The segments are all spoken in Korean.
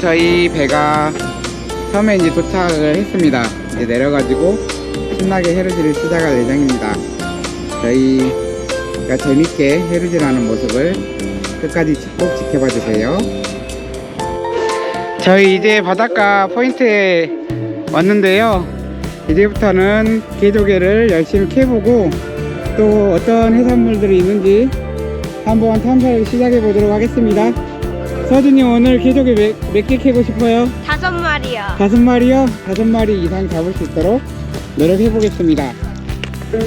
저희 배가 섬에 이제 도착을 했습니다. 이제 내려가지고 신나게 해루질을 시작할 예정입니다. 저희가 재밌게 해루질하는 모습을 끝까지 꼭 지켜봐 주세요. 저희 이제 바닷가 포인트에 왔는데요. 이제부터는 개조개를 열심히 캐보고 또 어떤 해산물들이 있는지 한번 탐사를 시작해 보도록 하겠습니다. 서준이 오늘 개조개 몇개 캐고 싶어요? 다섯 마리요. 다섯 마리요? 다섯 마리 이상 잡을 수 있도록 노력해 보겠습니다.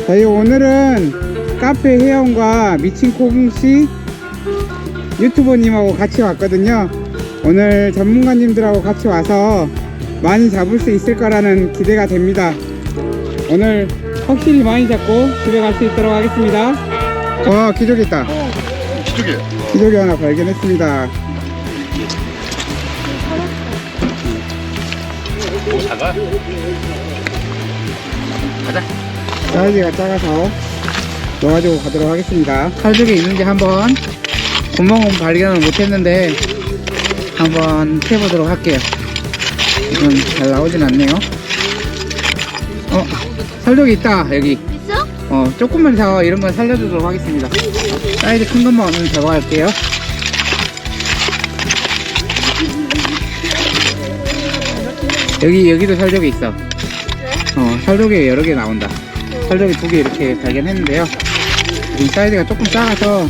저희 오늘은 카페 회원과 미친 코궁씨 유튜버님하고 같이 왔거든요. 오늘 전문가님들하고 같이 와서 많이 잡을 수 있을 거라는 기대가 됩니다. 오늘 확실히 많이 잡고 집에 갈 수 있도록 하겠습니다. 와, 기저귀 있다. 기죽이 기저귀 하나 발견했습니다. 오 작아? 사이즈가 작아서 넣어가지고 가도록 하겠습니다. 살쪽에 있는지 한번 구멍은 발견을 못했는데 한번 해보도록 할게요. 지금 잘 나오진 않네요. 어, 살쪽이 있다 여기. 있어? 어, 조금만 더 이런 건 살려주도록 하겠습니다. 사이즈 큰 것만 오늘 제거할게요. 여기 여기도 살쪽이 있어. 어, 살쪽이 여러 개 나온다. 살짝이 두개 이렇게 발견했는데요. 이 사이즈가 조금 작아서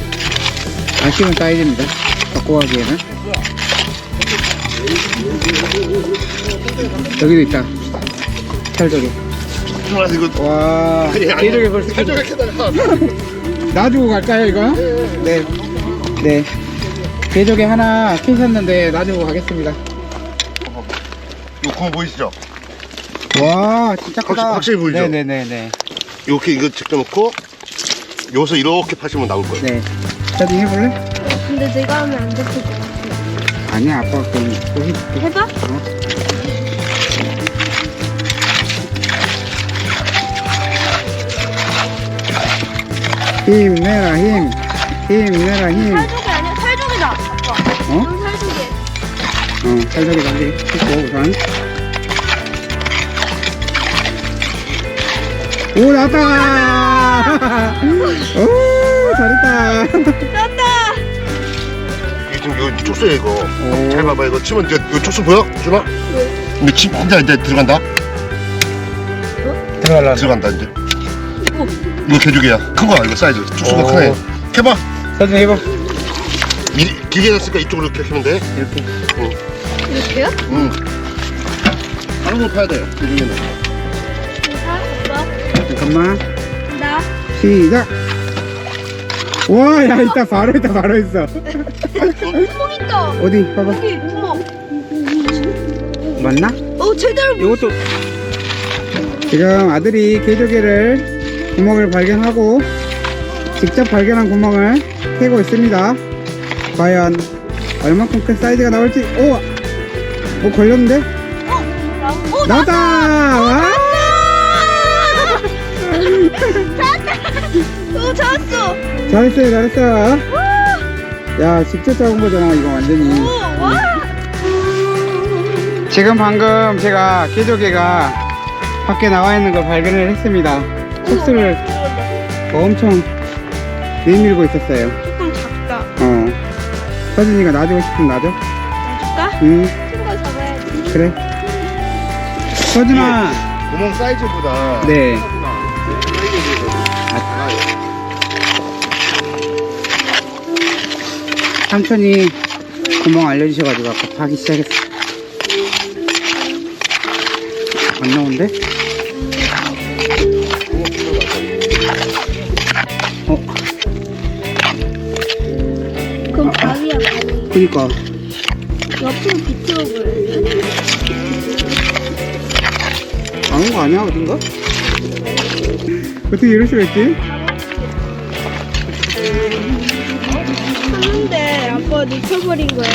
아쉬운 사이즈입니다. 갖고 가기에는. 여기도 있다. 살짝이. 아 이거 와. 개조개 벌써 살짝이 캐다가 놔주고 갈까요, 이거? 네. 네. 개조개 하나 캐셨는데 놔주고 가겠습니다. 이거 구멍 보이시죠? 와, 진짜 크다. 확실- 확실히 보이죠? 네네네네. 이렇게 이거 제껴놓고 여기서 이렇게 파시면 나올 거예요 네. 사진 해볼래? 근데 내가 하면 안 잡힐 것 같아. 아니야, 아빠가 그럼 또 해줄게. 해봐? 어? 힘내라 힘 힘내라 힘 살조 어, 살살이 관리 했고 우선 오 나왔다! 오 잘했다. 이게 지금 이거 쪽수야 이거. 오. 잘 봐봐 이거 치면 이제 이거 쪽수 보여? 준아? 근데 치 진짜 이제 들어간다? 들어갈라 들어간다 이제. 이거 개죽이야. 큰 거야 이거 사이즈. 쪽수가 오. 크네. 캐봐. 사진 해봐. 이 기계 됐으니까 이쪽으로 이렇게 하면 돼. 이렇게 이렇게요? 응. 다른 걸 파야 돼 아빠. 잠깐만 나. 시작 와야 있다 바로 있다 바로 있어 구멍 있다. 어디 봐봐 여기 구멍. 맞나? 어, 제대로. 이것도 지금 아들이 개조개를 구멍을 발견하고 직접 발견한 구멍을 캐고 있습니다. 과연 얼마큼 큰 사이즈가 나올지 오! 뭐 걸렸는데? 어, 나왔다! 와! 어, 잡았어. 잘했어요 잘했어 야 직접 잡은 거잖아 이거 완전히 오, 와. 지금 방금 제가 개조개가 밖에 나와 있는 걸 발견을 했습니다 속수를 엄청 내밀고 있었어요 조금 작다. 어 서진이가 놔주고 싶으면 놔줘 놔줄까? 응. 그래 서진아 구멍 사이즈보다 네 삼촌이 구멍 알려주셔가지고 아까 파기 시작했어 안 나온대? 어 그럼 발이야, 발. 그니까 옆으로 비틀어 버려. 나온 거 아니야 어딘가? 어떻게 이럴 수가 있지? 하는데 아빠 거 놓쳐버린 거야.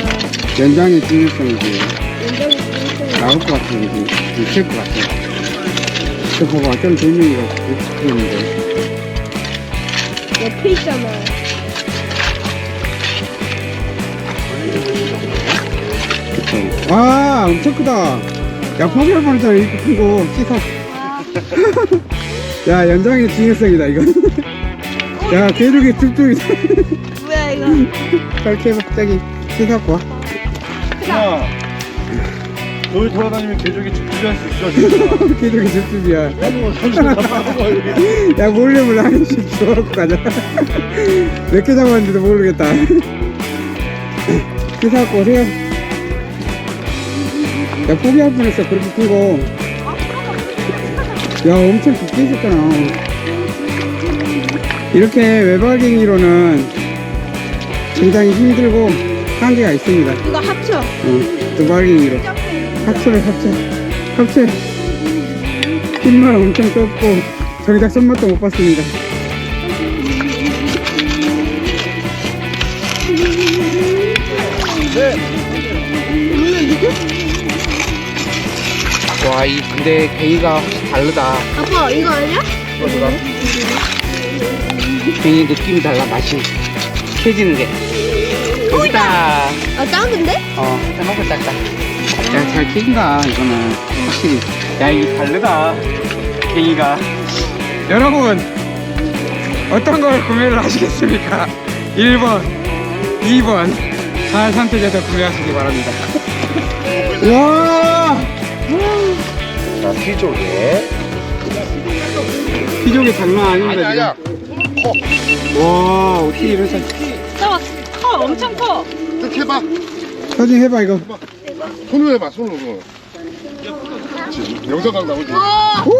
연장의 중요성이지. 연장이 중요성이 나올 것 같은 거지. 있을 것 같아. 저 봐봐, 어떤 돌멩이가 있는데. 옆에 있잖아. 그쵸. 와, 엄청 크다. 야, 포기할 뻔했잖아, 이렇게 큰 거. 씻어. 야, 연장의 중요성이다, 이거. 야, 계속이 뚝뚝이다. 뭐야 이거? 해봐, 저기. 씻어갖고 와. 야, 너희 돌아다니면 개족이 주변 수 있어. 계속이 뚝뚝이야. 여기. 야, 몰래 몰래 한 개씩 주워갖고 가자. 몇 개 잡았는지도 모르겠다. 씻어갖고 오세요. 야, 포기할 뻔했어, 그렇게 큰 거. 야, 엄청 깊게 있었잖아. 이렇게 외발갱이로는 굉장히 힘들고 한계가 있습니다. 이거 합쳐. 어, 두발갱이로. 합쳐를 합쳐. 합쳐. 힘만 엄청 썼고, 정작 손맛도 못 봤습니다. 와, 이, 근데 갱이가 다르다. 아빠 이거 아니야? 갱이 느낌이 달라, 맛이. 캐지는 게. 여기다. 아 작은데? 어, 해먹고 닦다. 야, 잘 낀다, 이거는. 확실히. 야, 이게 다르다. 갱이가. 여러분, 어떤 걸 구매를 하시겠습니까? 1번, 2번. 잘 선택해서 구매하시기 바랍니다. 와! 자, 피조개. 피조개 장난 아닙니다. 아니야, 아니야. 지금. 와, 어떻게 이런 사 커, 커 엄청 커. 이렇게 해봐. 사진 해봐, 이거. 손으로 해봐, 손으로. 그렇지. 영상각 나오지. 오!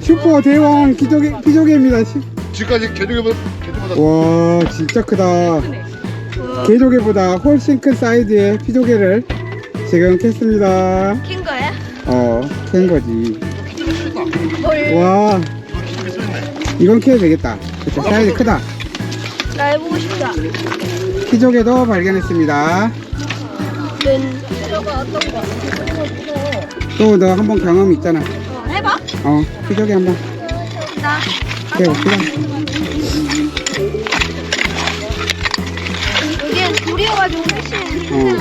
슈퍼 대왕 피조개, 피조개입니다. 시- 지금까지 개족이보다 개족보다 와, 진짜 크다. 개조개보다 훨씬 큰 사이즈의 피조개를 지금 캤습니다. 어, 캔 거지. 뭘? 와, 이건 캐도 되겠다. 그쵸, 사이즈 크다. 나 해보고 싶다. 피조개도 발견했습니다. 는 저거 어떤 거? 또 너 한 번 경험 있잖아. 어, 해봐. 어, 피조개 한 번 나 해봅시다. 이게 돌이어가지고 훨씬. 어,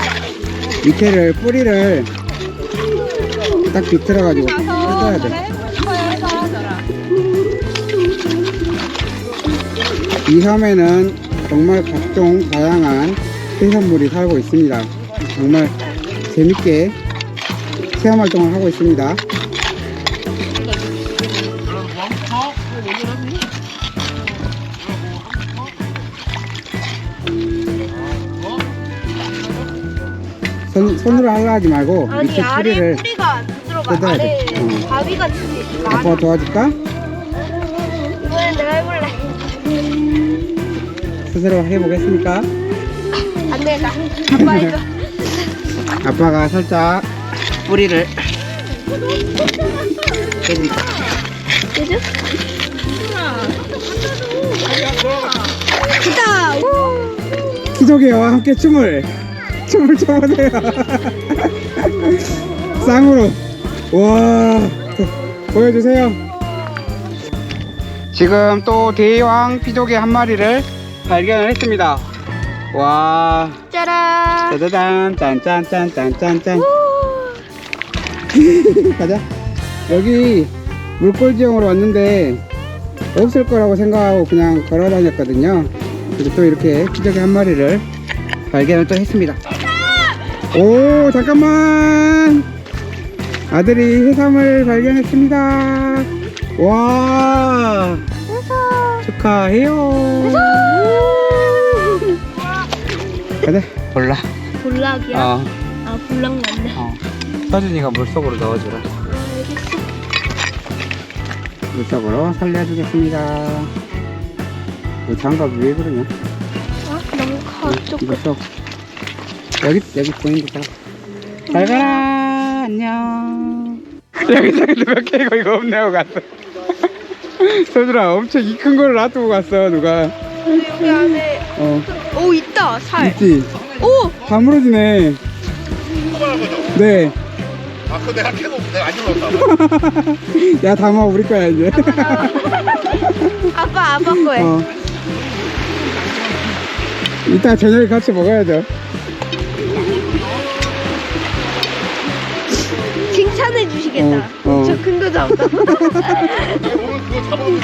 밑에를, 뿌리를 딱 비틀어가지고 뜯어야 돼. 이 섬에는 정말 각종 다양한 해산물이 살고 있습니다. 정말 재밌게 체험 활동을 하고 있습니다. 손, 손으로 하려 하지 말고 밑에 뿌리를. 뜯어야 돼. 어. 바위 같은 게 있어. 아빠가 도와줄까? 이번엔 내가 해볼래. 스스로 해보겠습니까? 안 되겠다. 아빠 해줘. 아빠가 살짝 뿌리를 해줄까? 해줘? 됐다. 우. 기적이와 함께 춤을 춤을 춰보세요 쌍으로 와 도- 보여주세요. 지금 또 대왕 피조개 한 마리를 발견을 했습니다. 와. 짜란. 짜자잔 짠짠짠짠짠짠. 가자. 여기 물골지형으로 왔는데 없을 거라고 생각하고 그냥 걸어 다녔거든요. 그래서 또 이렇게 피조개 한 마리를 발견을 또 했습니다! 오 잠깐만 아들이 해삼을 발견했습니다 와 축하해요 가자 몰라 볼락이야? 어, 아 볼락 맞네. 어. 서준이가 물속으로 넣어주라 물속으로 살려주겠습니다 이 장갑이 왜 그러냐 어? 너무 커. 조금. 물속 여기 여기 보이니까 잘 가라 안녕 여기서 누가 캐고 이거 없네고 갔어 서준아 엄청 이 큰 걸 놔두고 갔어 누가 여기 안에 어큰오 있다 살. 있지? 오 다 무너지네. 거죠? 네. 아 그거 내가 캐고 내가 안 눌렀다 야, 담아, 우리 거야, 이제. 아빠 아빠 거에. 어. 이따 저녁에 같이 먹어야죠. 주시겠다. 어, 어. 저 큰 거 잡다. 내가 오늘 그거 잡아놓고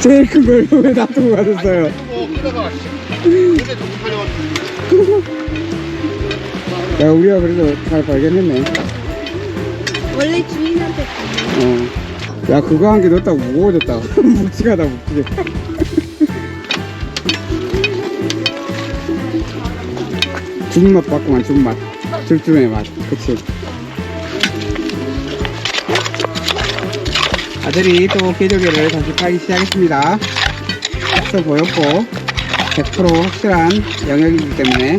제일 큰 걸 왜 놔두고 가셨어요? 근데 팔려가지고 야, 우리가 그래도 잘 발견했네. 원래 주인한테 어. 야, 그거 한 개 넣었다고 무거워졌다. 묵직하다, 묵직해. 죽맛 봤구만, 죽맛. 죽죽의 맛. 그치. 아들이 또 개조개를 다시 파기 시작했습니다. 앞서 보였고, 100% 확실한 영역이기 때문에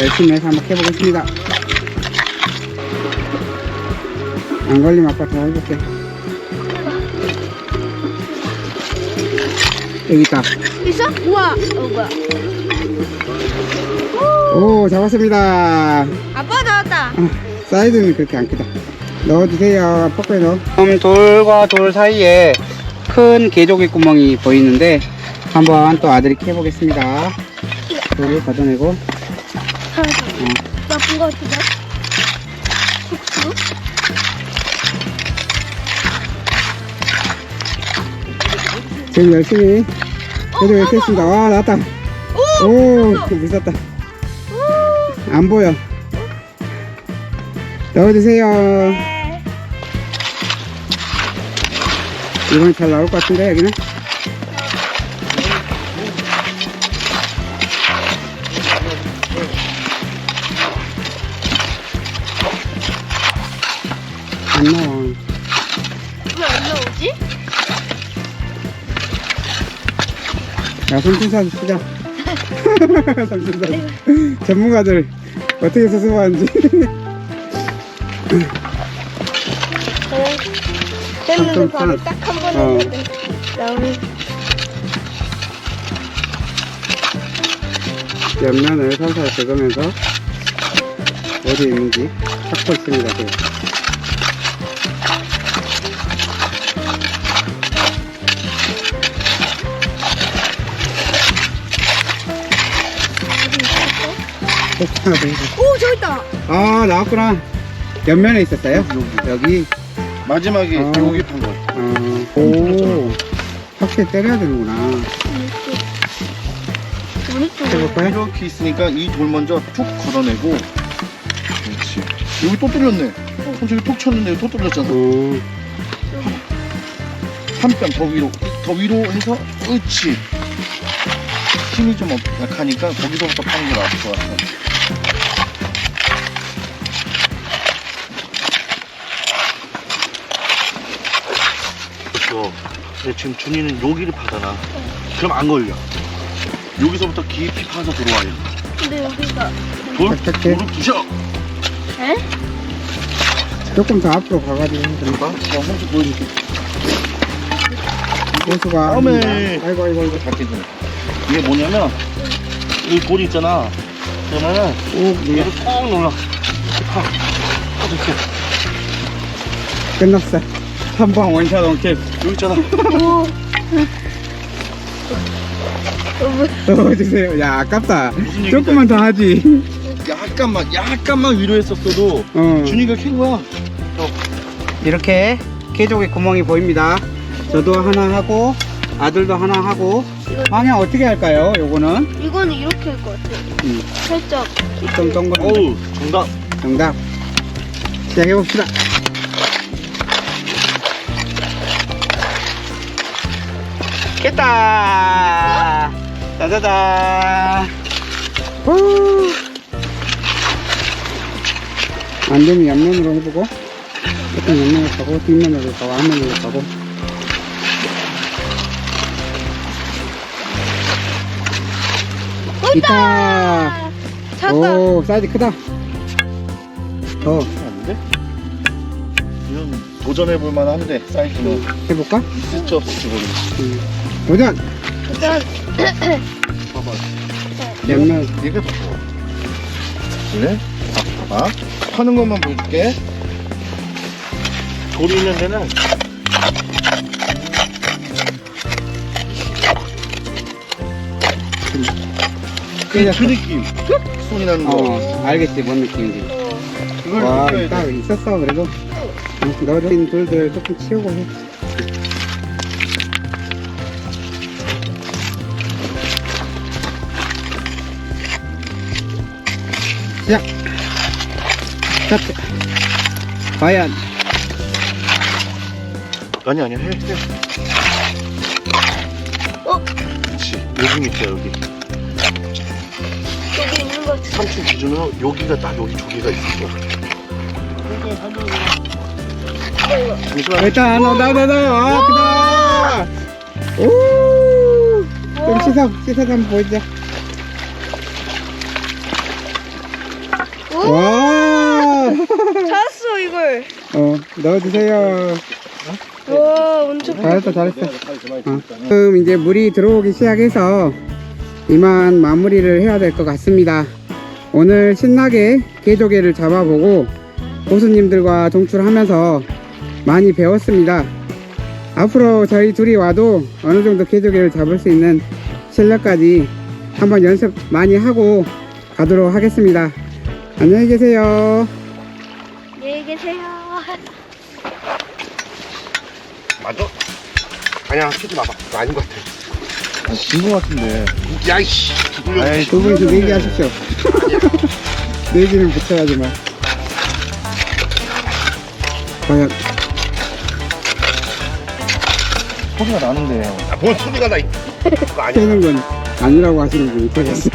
열심히 해서 한번 해보겠습니다. 안 걸리면 아빠 더 해볼게. 여기 있다. 있어? 우와. 어 뭐야? 오, 잡았습니다. 아빠 나왔다. 아, 사이즈는 그렇게 안 크다. 넣어주세요. 포크에 넣어. 그럼 돌과 돌 사이에 큰 개조개 구멍이 보이는데 한번 또 아들이 캐보겠습니다. 돌을 걷어내고 나쁜 거 같은데? 지금 열심히 개조개 캤습니다. 와, 나왔다. 오, 무섭다. 안 보여. 넣어주세요. 네. 이번엔 잘 나올 것 같은데, 여기는? 안 나와. 왜안 나오지? 야, 손짓사도 쓰자. 손짓사. 전문가들 어떻게 수습하는지. 쌤은 좀 바로 좀- 딱한번 어. 나오는 옆면을 살살 긁으면서 어디 있는지 찾고 있습니다. 지금. 하나 더 해줘. 오 저기 있다. 아 나왔구나. 옆면에 있었어요? 여기. 마지막에 아. 여기 판 거. 어, 오. 확실히 때려야 되는구나. 어느 쪽? 해볼까요? 이렇게 있으니까 이 돌 먼저 툭 걷어내고 그렇지 여기 또 뚫렸네 어, 저기 톡 쳤는데 또 뚫렸잖아 어, 한뼘 더 위로 더 위로 해서 그렇지 힘이 좀 없- 약하니까 거기서부터 파는 게 나을 것 같아 근데 지금 준이는 여기를 파잖아 그럼 안 걸려. 여기서부터 깊이 파서 들어와요. 근데 여기가 돌, 어떡해? 돌을 부셔! 에? 조금 더 앞으로 가가지고 봐, 나 혼자 보여줄게. 고수가 다음에. 아닙니다. 아이고 아이고 아이고. 잘 깨지네 이게 뭐냐면 이 돌이 있잖아. 그러면은 꼭 눌러 얘를 꼭 눌러. 이렇게 파 이렇게. 끝났어 3번 원샷 원킬 여기 있잖아. 오. 어, 넣어주세요. 야 아깝다. 무슨 얘기인지 조금만 더 하지. 약간만 약간만 위로 했었어도 어. 준이가 캔 거야. 이렇게 개조개 구멍이 보입니다. 저도 하나 하고 아들도 하나 하고. 방향 어떻게 할까요? 요거는? 이거는 이렇게 할 것 같아. 음. 살짝. 좀 동그란 어우 정답. 정답. 시작해 봅시다 깼다 짜자잔 후. 안 되면 옆면으로 해보고 일단 옆면으로 가고 뒷면으로 가고 앞면으로 가고 있다 찾다. 오 사이즈 크다 더 안돼? 이건 도전해볼 만한데 사이즈는 해볼까? 있을 수 없을지 모르겠어 음. 도전 일단 봐봐. 양면 얘가 더 좋아. 그래? 봐봐. 파는 것만 보여줄게. 돌이 있는 데는 그, 깨졌어. 그 느낌. 손이 나는 거. 어 알겠지 뭔 느낌인지 그걸 와딱 돼. 있었어 그래도 응, 넣어진 돌들 조금 치우고 해 시작 스타트 과연 아니 아니야 해 해. 어? 그렇지. 여기 밑에 여기. 여기 있는 거 3층 기준으로 여기가 딱 여기 두 개가 있어. 잠시만. 일단 나나나나 아 크다 오좀 씻어 씻어서 한번 보여주자 와 찾았어 이걸 어, 넣어주세요. 와 엄청 잘했어, 잘했어. 어. 지금 이제 물이 들어오기 시작해서 이만 마무리를 해야 될 것 같습니다. 오늘 신나게 개조개를 잡아보고 고수님들과 동출하면서 많이 배웠습니다. 앞으로 저희 둘이 와도 어느 정도 개조개를 잡을 수 있는 실력까지 한번 연습 많이 하고 가도록 하겠습니다. 안녕히 계세요. 안녕히 계세요 맞아? 아니야 치지 마봐 그거 아닌 것 같아 아, 진거 같은데. 야이씨 죽으려고 에이, 두 분이서 내기하십시오. 내기는 붙여야지 말. 과연 소리가 나는데. 아, 뭔 소리가 나 이- 그거 아니야 캐는 건 아니라고 하시는 분이 계셨어.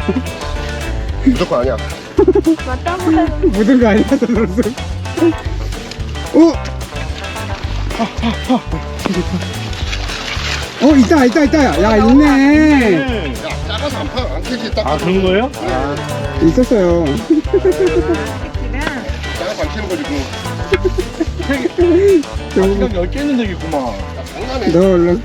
무조건 아니야 맞다고 해도 묻은 거 그랬어. 오! 어, 있다, 있다, 있다. 야, 있네. 야 작아서 안, 파, 안 캐지 딱 아 그런 거예요? 있었어요. 작아서 안 캐는 거지 그거 좀, 생각 10개 있는 얘기구만. 장난해 너 얼른.